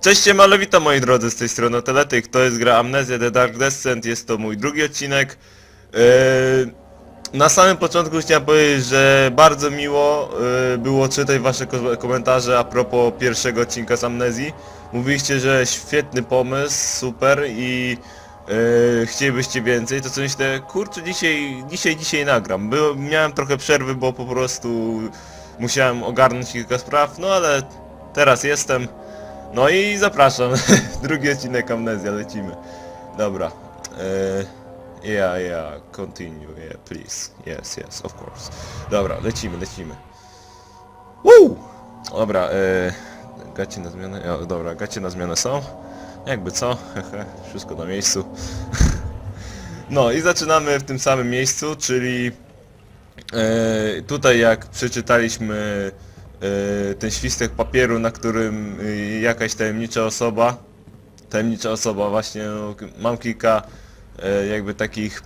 Cześć, siemalo, witam moi drodzy z tej strony Teletyk, to jest gra Amnesia The Dark Descent, jest to mój drugi odcinek. Yy, na samym początku chciałem powiedzieć, że bardzo miło yy, było czytać wasze ko- komentarze a propos pierwszego odcinka z Amnezji. Mówiliście, że świetny pomysł, super i yy, chcielibyście więcej, to co myślę, kurczę, dzisiaj, dzisiaj, dzisiaj nagram. Było, miałem trochę przerwy, bo po prostu musiałem ogarnąć kilka spraw, no ale teraz jestem. No i zapraszam, drugi odcinek Amnezja, lecimy. Dobra. E, yeah, yeah, continue, yeah, please. Yes, yes, of course. Dobra, lecimy, lecimy. Woo! Dobra, e, gacie na zmianę, o, dobra, gacie na zmianę są. Jakby co, wszystko na miejscu. No i zaczynamy w tym samym miejscu, czyli E, tutaj jak przeczytaliśmy e, ten świstek papieru, na którym e, jakaś tajemnicza osoba, tajemnicza osoba właśnie, no, mam kilka jakby takich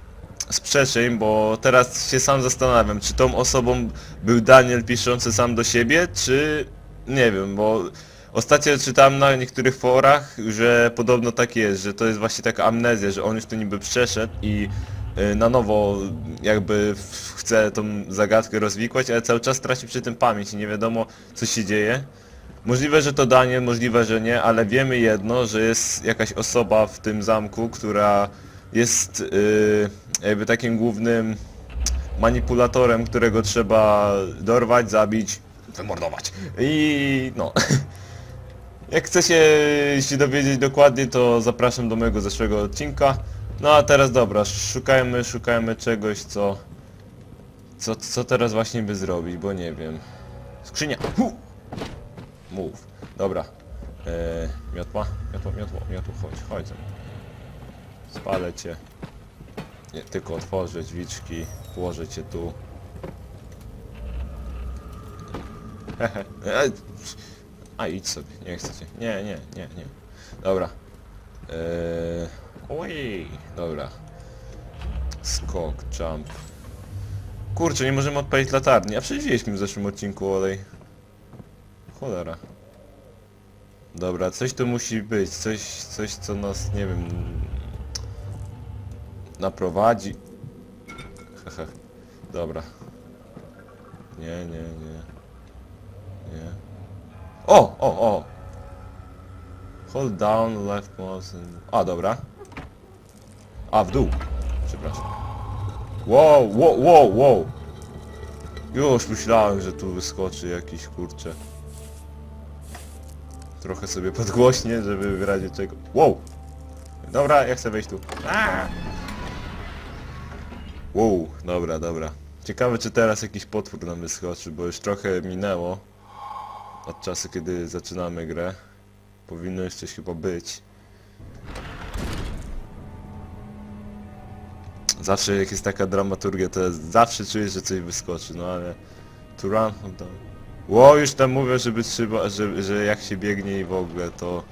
sprzeczeń, bo teraz się sam zastanawiam, czy tą osobą był Daniel piszący sam do siebie, czy nie wiem, bo ostatnio czytałem na niektórych forach, że podobno tak jest, że to jest właśnie taka amnezja, że on już to niby przeszedł i y, na nowo jakby chce tą zagadkę rozwikłać, ale cały czas traci przy tym pamięć i nie wiadomo co się dzieje. Możliwe, że to Daniel, możliwe, że nie, ale wiemy jedno, że jest jakaś osoba w tym zamku, która jest y, jakby takim głównym manipulatorem, którego trzeba dorwać, zabić, wymordować. I no. Jak chcecie się dowiedzieć dokładnie, to zapraszam do mojego zeszłego odcinka. No a teraz dobra, szukajmy, szukajmy czegoś, co... Co, co teraz właśnie by zrobić, bo nie wiem. Skrzynia! Hu! Mów. Dobra. Eee, miotła? Miotło, miotło, miotło, chodź, chodź. Spalę cię. Nie, tylko otworzę drzwiczki, włożę cię tu. Hehe. A idź sobie, nie chcę cię. Nie, nie, nie, nie. Dobra. Eee, oj, dobra. Skok, jump. Kurczę, nie możemy odpalić latarni. A przecież wzięliśmy w zeszłym odcinku olej. Cholera. Dobra, coś tu musi być. Coś, coś co nas, nie wiem... Naprowadzi. Hehe. Dobra. Nie, nie, nie. Nie. O, o, o! Hold down left mouse and... A, dobra. A, w dół. Przepraszam. Wow, wow, wow, wow! Już myślałem, że tu wyskoczy jakiś kurcze. Trochę sobie podgłośnie, żeby w razie czego... Wow! Dobra, ja chcę wejść tu. Aaa! Wow, dobra, dobra. Ciekawe czy teraz jakiś potwór nam wyskoczy, bo już trochę minęło od czasu kiedy zaczynamy grę. Powinno już coś chyba być. Zawsze jak jest taka dramaturgia, to zawsze czuję, że coś wyskoczy, no ale... To run, hold down. Ło, już tam mówię, żeby trzeba, że, że jak się biegnie i w ogóle, to...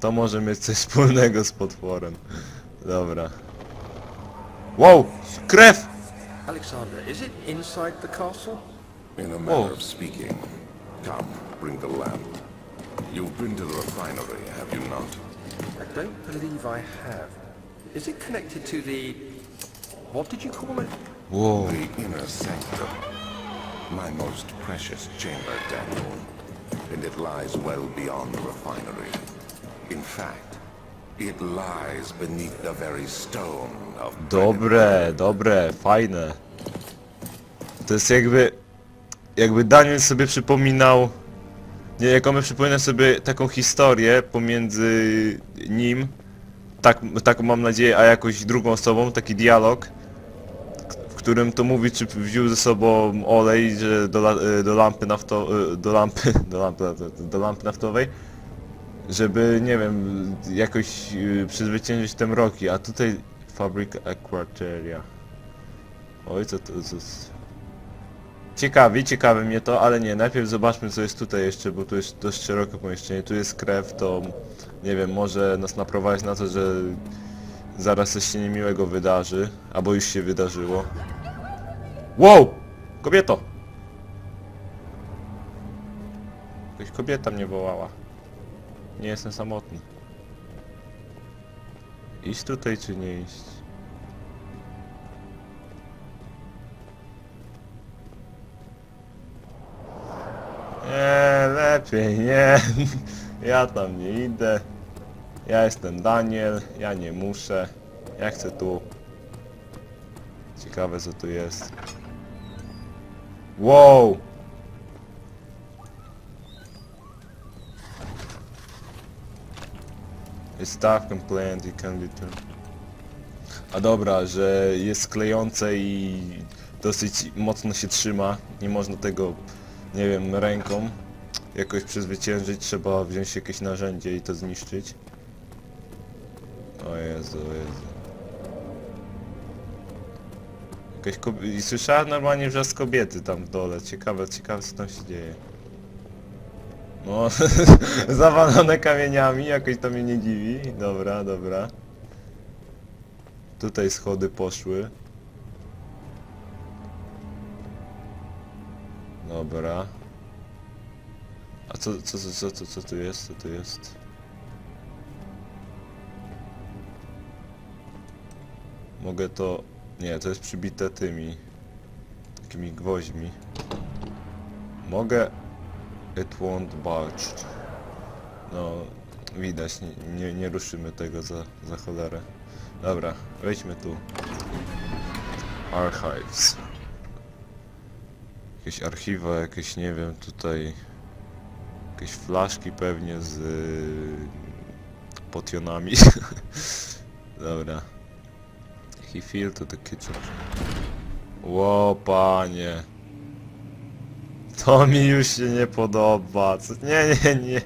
To może mieć coś wspólnego z potworem. Dobra. Wow! Krew! Alexander, is it inside the castle? In a manner Whoa. of speaking. Come, bring the lamp. You've been to the refinery, have you not? I don't believe I have. Is it connected to the... What did you call it? Wow. The inner sanctum. My most precious chamber, Daniel. And it lies well beyond the refinery. In fact, it lies beneath the very stone of Dobre, dobre, fajne. To jest jakby... Jakby Daniel sobie przypominał... Nie, jak on przypomina sobie taką historię pomiędzy nim, tak, tak mam nadzieję, a jakąś drugą osobą, taki dialog, w którym to mówi, czy wziął ze sobą olej że do, la- do lampy nafto, do lampy, do lampy, do lampy naftowej, żeby, nie wiem, jakoś y, przezwyciężyć te mroki, a tutaj fabryka Aquateria. Oj, co to, co... Ciekawi, ciekawi mnie to, ale nie, najpierw zobaczmy co jest tutaj jeszcze, bo tu jest dość szerokie pomieszczenie, tu jest krew, to nie wiem, może nas naprowadzić na to, że zaraz coś się niemiłego wydarzy, albo już się wydarzyło. Wow! Kobieto! Jakaś kobieta mnie wołała. Nie jestem samotny. Iść tutaj czy nie iść? Nie, lepiej nie. Ja tam nie idę. Ja jestem Daniel, ja nie muszę. Ja chcę tu. Ciekawe co tu jest. Wow! Staff complaint, it can be turned. A dobra, że jest klejące i dosyć mocno się trzyma. Nie można tego, nie wiem, ręką jakoś przezwyciężyć. Trzeba wziąć jakieś narzędzie i to zniszczyć. O Jezu, o Jezu. Jakaś. I słyszałem normalnie wrzask kobiety tam w dole. Ciekawe, ciekawe co tam się dzieje. No, zawalone kamieniami, jakoś to mnie nie dziwi. Dobra, dobra. Tutaj schody poszły. Dobra. A co, co, co, co, co, co tu jest? Co tu jest? Mogę to... Nie, to jest przybite tymi... Takimi gwoźdźmi. Mogę... It won't budge. No, widać, nie, nie, nie ruszymy tego za, za cholerę. Dobra, wejdźmy tu. Archives. Jakieś archiwa, jakieś, nie wiem, tutaj... Jakieś flaszki pewnie z... y, potionami. Dobra. He feel to the kitchen. Ło, panie. To mi już się nie podoba. Co? Nie, nie, nie.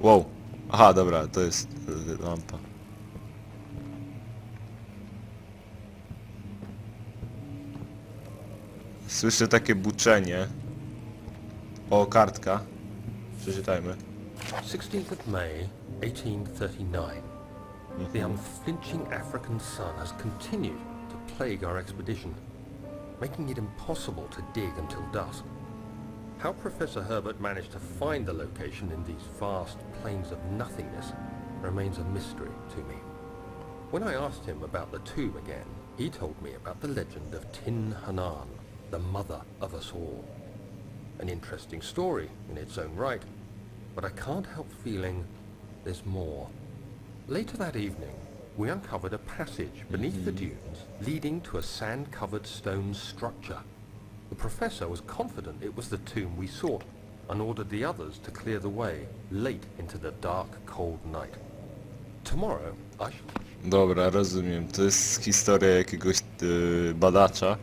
Wow. Aha, dobra, to jest y, lampa. Słyszę takie buczenie. O, kartka. Przeczytajmy. 16th of May, 1839. The mhm. unflinching African sun has continued to plague our expedition, making it impossible to dig until dusk. How Professor Herbert managed to find the location in these vast plains of nothingness remains a mystery to me. When I asked him about the tomb again, he told me about the legend of Tin Hanan, the mother of us all. An interesting story in its own right, but I can't help feeling there's more. Later that evening, we uncovered a passage beneath the mm-hmm. dunes leading to a sand-covered stone structure. The professor was confident it was the tomb we sought and ordered the others to clear the way late into the dark, cold night. Tomorrow, I shall... Dobra, rozumiem. To jest historia jakiegoś badacza.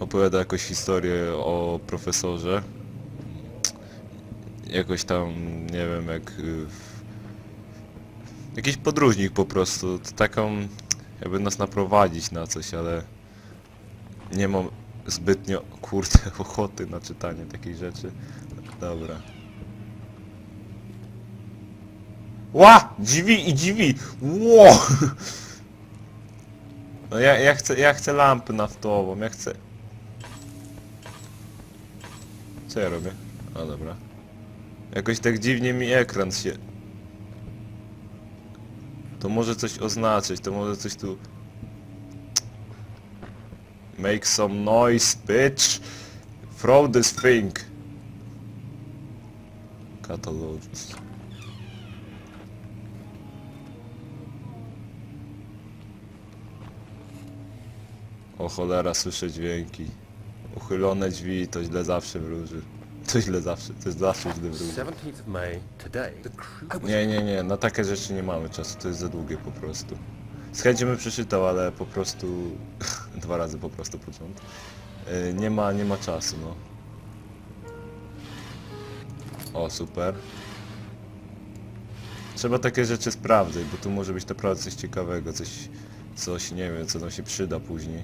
Opowiada jakąś historię o profesorze. Jakoś tam, nie wiem, jak... Y, jakiś podróżnik po prostu. To taką... Jakby nas naprowadzić na coś, ale... Nie mam zbytnio, kurde, ochoty na czytanie takich rzeczy. Dobra. Ła! Drzwi i drzwi! Ło! No ja, ja chcę, ja chcę lampę naftową, ja chcę... Co ja robię? A dobra. Jakoś tak dziwnie mi ekran się... To może coś oznaczyć, to może coś tu... Make some noise, bitch! Throw this thing! Catalogist. O cholera, słyszę dźwięki. Uchylone drzwi, to źle zawsze wróży. To źle zawsze, to zawsze źle wróży. 17th of May, today, the crew... I was Nie, nie, nie, na takie rzeczy nie mamy czasu, to jest za długie po prostu. Z chęcią bym przeczytał, ale po prostu... Dwa razy po prostu początek. Yy, Nie ma, nie ma czasu, no. O, super. Trzeba takie rzeczy sprawdzać, bo tu może być naprawdę coś ciekawego, coś, coś, nie wiem, co nam się przyda później.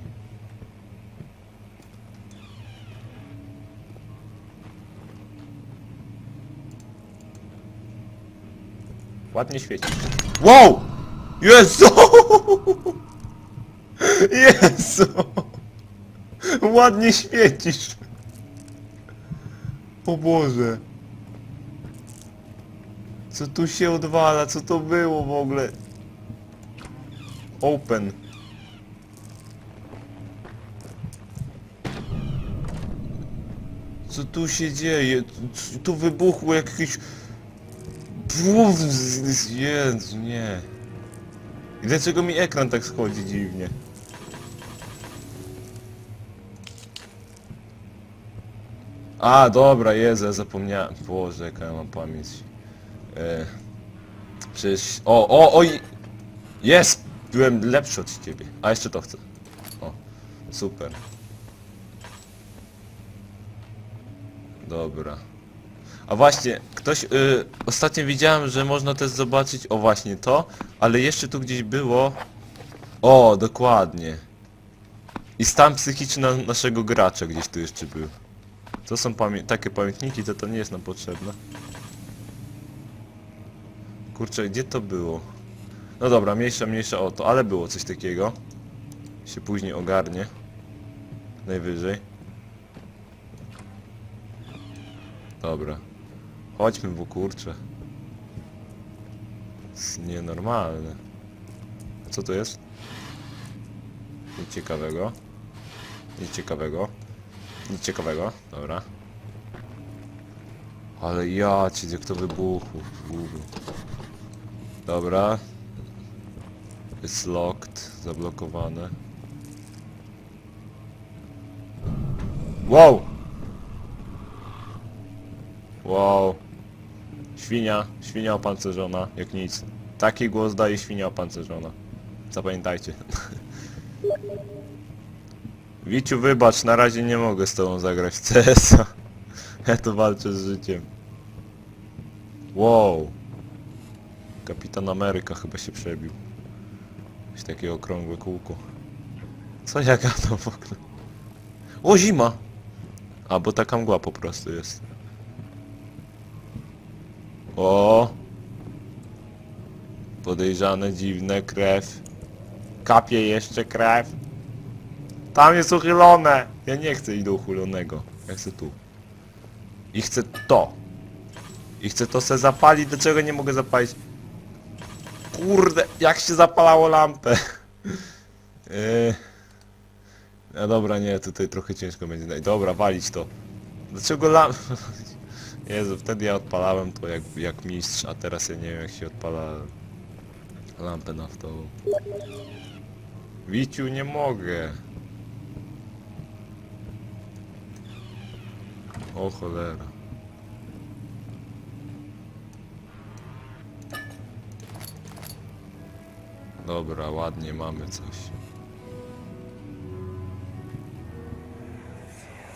Ładnie świeci. Wow! Jezu! Jezu! Ładnie świecisz. O Boże. Co tu się odwala? Co to było w ogóle? Open. Co tu się dzieje? Tu- wybuchło jakieś... Jezu, nie. I dlaczego mi ekran tak schodzi dziwnie? A, dobra, Jezu, ja zapomniałem. Boże, jaka ja mam pamięć. E, przecież... O, o, oj! Jest! Byłem lepszy od ciebie. A jeszcze to chcę. O, super. Dobra. A właśnie, ktoś... Y, ostatnio widziałem, że można też zobaczyć... O, właśnie to. Ale jeszcze tu gdzieś było... O, dokładnie. I stan psychiczny naszego gracza gdzieś tu jeszcze był. To są pamię takie pamiętniki, to to nie jest nam potrzebne. Kurczę, gdzie to było? No dobra, mniejsza, mniejsza o to, ale było coś takiego. Się później ogarnie. Najwyżej. Dobra. Chodźmy, bo kurczę. Jest nienormalne. A co to jest? Nic ciekawego. Nic ciekawego. Nic ciekawego. Dobra. Ale ja cię, jak to wybuchło. Kurde. Dobra. Jest locked. Zablokowane. Wow! Wow. Świnia. Świnia opancerzona. Jak nic. Taki głos daje świnia opancerzona. Zapamiętajcie. Wiciu, wybacz, na razie nie mogę z tobą zagrać CS-a. Ja tu walczę z życiem. Wow. Kapitan Ameryka chyba się przebił. Jakieś takie okrągłe kółko. Co ja gadam w ogóle? O, zima! A, bo taka mgła po prostu jest. O! Podejrzane, dziwne, krew. Kapie jeszcze krew. Tam jest uchylone! Ja nie chcę iść do uchylonego. Ja chcę tu. I chcę to. I chcę to se zapalić, dlaczego nie mogę zapalić? Kurde, jak się zapalało lampę. Yy. No dobra, nie, tutaj trochę ciężko będzie. Dobra, walić to. Dlaczego lamp... Jezu, wtedy ja odpalałem to jak, jak mistrz, a teraz ja nie wiem jak się odpala lampę naftową. Wiciu, nie mogę. O cholera. Dobra, ładnie mamy coś.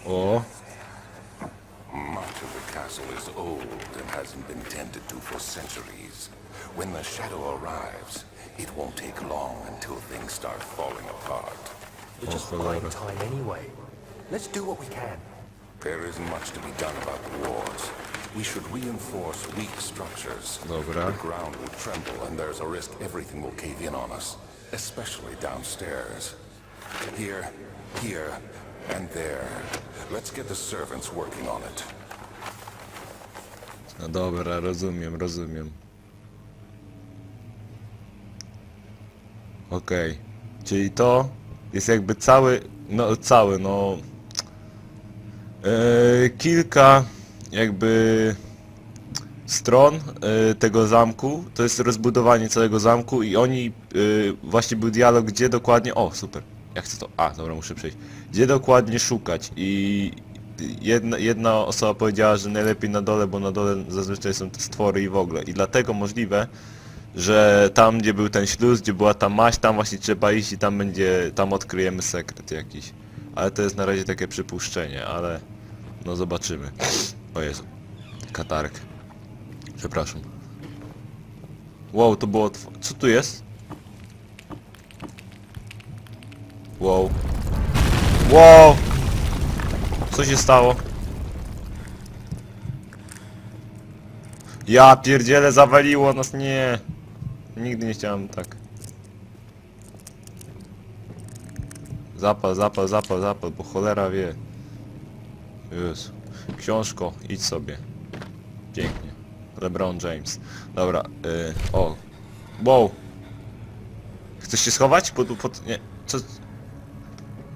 O, castle is old and hasn't been tended to for centuries. When the shadow arrives, it won't take long until things start falling apart. We're just Oh, buying time anyway. Let's do what we can. There isn't much to be done about the wars. We should reinforce weak structures. Dobra. The ground will tremble and there's a risk everything will cave in on us, especially downstairs. Here, here, and there. Let's get the servants working on it. No dobra, rozumiem, rozumiem. Okej. Czyli to jest jakby cały, no cały, no... Yy, kilka jakby stron yy, tego zamku, to jest rozbudowanie całego zamku i oni, yy, właśnie był dialog, gdzie dokładnie, o super, jak chcę to, a dobra, muszę przejść, gdzie dokładnie szukać i jedna, jedna osoba powiedziała, że najlepiej na dole, bo na dole zazwyczaj są te stwory i w ogóle i dlatego możliwe, że tam gdzie był ten śluz, gdzie była ta maść, tam właśnie trzeba iść i tam będzie, tam odkryjemy sekret jakiś. Ale to jest na razie takie przypuszczenie, ale no zobaczymy. O Jezu, katarek. Przepraszam. Wow, to było... Co tu jest? Wow. Wow! Co się stało? Ja pierdziele, zawaliło nas, nie. Nigdy nie chciałem tak. Zapal, zapal, zapal, zapal, bo cholera wie. Jezu. Książko, idź sobie. Pięknie. LeBron James. Dobra, yy, o. Wow. Chcesz się schować? Pod, pod, nie. Co?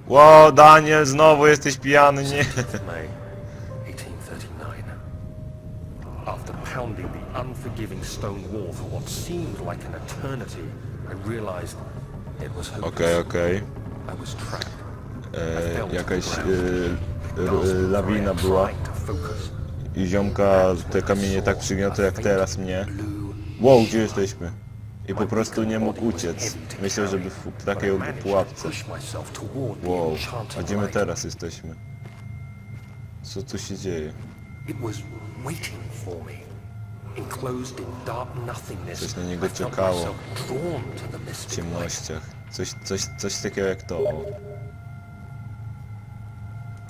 Ło, Daniel, znowu jesteś pijany, nie. 16th May 1839. After pounding the unforgiving stone wall for what seemed like an eternity, I realized it was hopeless. Okej, okej. I was trapped. E, Jakaś e, r- for lawina była trying to focus. i ziomka te kamienie tak przygniotły jak teraz mnie. Wow, gdzie jesteśmy? I po prostu nie mógł uciec. Myślę, żeby w w takiej obu pułapce. Wow, a gdzie my teraz jesteśmy? Co tu się dzieje? Coś na niego czekało. W ciemnościach. Coś, coś, coś takiego jak to. O.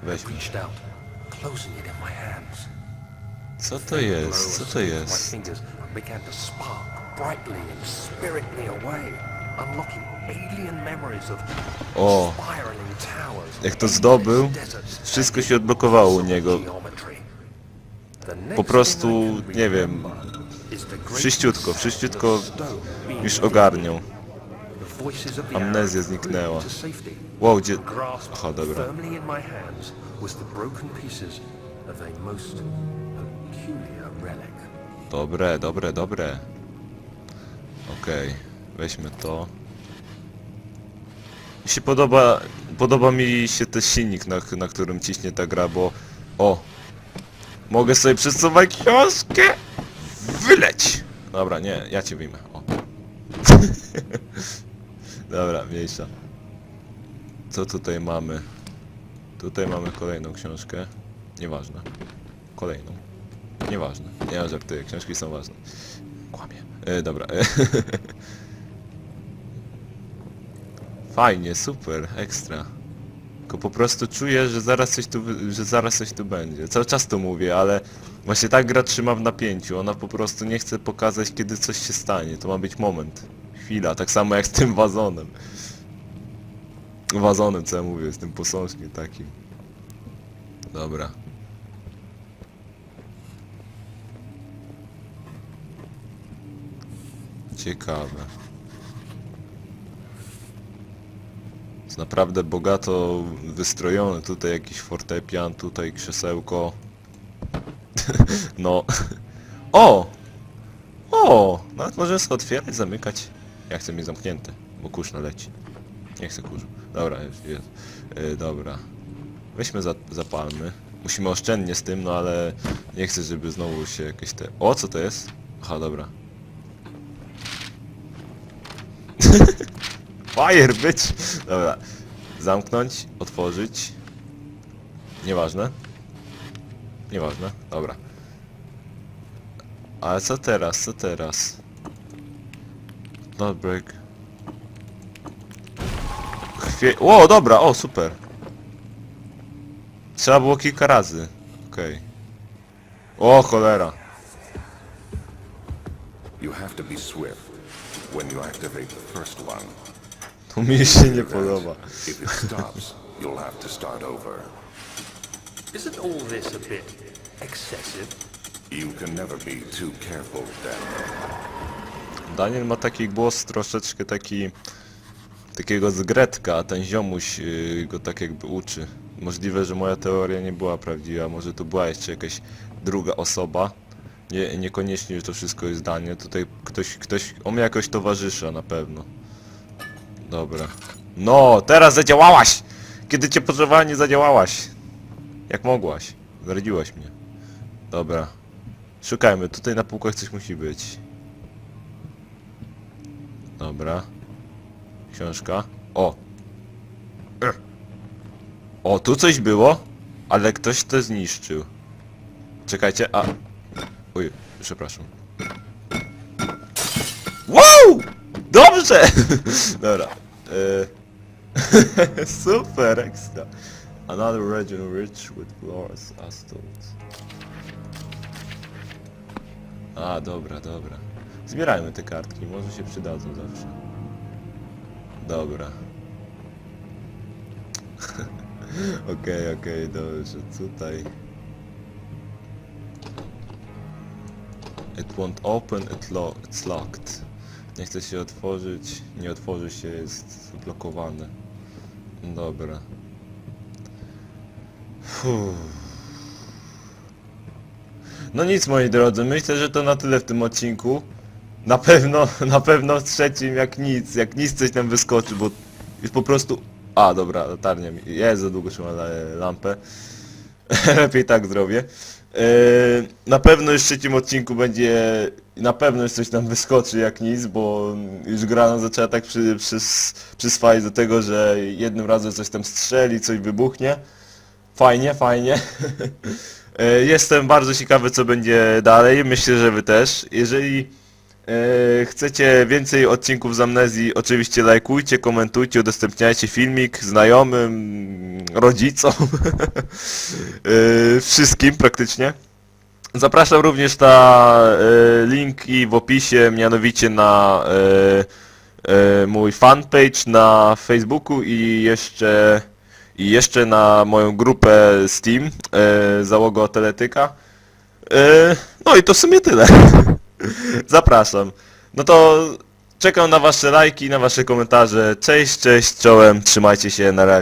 Weźmy. Co to jest? Co to jest? Brightly and spirit me away, unlocking alien memories of O. spiraling towers, Jak to zdobył, wszystko się odblokowało u niego. Po prostu, nie wiem, wszyściutko, wszyściutko już ogarniał. Amnezja zniknęła. Wow, gdzie... Aha, dobra. Dobre, dobre, dobre. Okej, weźmy to. Mi się podoba, podoba mi się ten silnik, na, na którym ciśnie ta gra, bo... O! Mogę sobie przesuwać książkę! Wyleć! Dobra, nie, ja cię wyjmę. O. Dobra, mniejsza. Co tutaj mamy? Tutaj mamy kolejną książkę. Nieważne. Kolejną. Nieważne. Nie żartuję, książki są ważne. Kłamie. E, dobra. Fajnie, super, ekstra. Tylko po prostu czuję, że zaraz coś tu, że zaraz coś tu będzie. Cały czas to mówię, ale właśnie tak gra trzyma w napięciu. Ona po prostu nie chce pokazać, kiedy coś się stanie. To ma być moment. Chwila, tak samo jak z tym wazonem. Wazonem, co ja mówię, z tym posążkiem takim. Dobra. Ciekawe. Jest naprawdę bogato wystrojony. Tutaj jakiś fortepian, tutaj krzesełko. no. O! O! Nawet możemy sobie otwierać, zamykać. Ja chcę mieć zamknięte, bo kurz naleci. Nie chcę kurzu. Dobra, jest. jest. Yy, dobra. Weźmy za, zapalmy. Musimy oszczędnie z tym, no ale nie chcę, żeby znowu się jakieś te... O, co to jest? Aha, dobra. Fire, być! Dobra. Zamknąć, otworzyć. Nieważne. Nieważne, dobra. Ale co teraz, co teraz? Not break. Chwie... O, dobra, o, super. Trzeba było kilka razy. Okej. O, cholera. You have to be swift when you activate the first one. To mi się nie podoba. If it stops, you'll have to start over. Isn't all this a bit excessive? You can never be too careful, Daniel. Daniel ma taki głos troszeczkę taki... Takiego zgretka, a ten ziomuś yy, go tak jakby uczy. Możliwe, że moja teoria nie była prawdziwa, może to była jeszcze jakaś druga osoba. Nie, niekoniecznie, że to wszystko jest Daniel, tutaj ktoś, ktoś, on mnie jakoś towarzysza na pewno. Dobra. No, teraz zadziałałaś! Kiedy cię potrzebowałem, nie zadziałałaś. Jak mogłaś. Zdradziłaś mnie. Dobra. Szukajmy, tutaj na półkach coś musi być. Dobra. Książka. O! O, tu coś było, ale ktoś to zniszczył. Czekajcie, a... Oj, przepraszam. Wow! Dobrze! Dobra. E... Super, ekstra. Another region rich with flowers, astles. A, dobra, dobra. Zbierajmy te kartki, może się przydadzą zawsze. Dobra. Okej, okej, dobrze, tutaj. It won't open, it lo it's locked. Nie chce się otworzyć, nie otworzy się, jest zablokowane. Dobra. Fuh. No nic moi drodzy, myślę, że to na tyle w tym odcinku. Na pewno, na pewno w trzecim jak nic, jak nic coś nam wyskoczy, bo już po prostu... A, dobra, latarnia mi... Jest za długo trzymam la- lampę. Lepiej tak zrobię. Yy, na pewno już w trzecim odcinku będzie... Na pewno już coś nam wyskoczy jak nic, bo już gra nam zaczęła tak przy, przys, przyswajać do tego, że jednym razem coś tam strzeli, coś wybuchnie. Fajnie, fajnie. E, Jestem bardzo ciekawy co będzie dalej, myślę, że wy też. Jeżeli e, chcecie więcej odcinków z Amnezji, oczywiście lajkujcie, komentujcie, udostępniajcie filmik znajomym, rodzicom, e, wszystkim praktycznie. Zapraszam również na e, linki w opisie, mianowicie na mój fanpage na Facebooku i jeszcze i jeszcze na moją grupę Steam, e, załoga Teletyka. No i to w sumie tyle. Zapraszam. No to czekam na wasze lajki, na wasze komentarze. Cześć, cześć, czołem, trzymajcie się, na razie.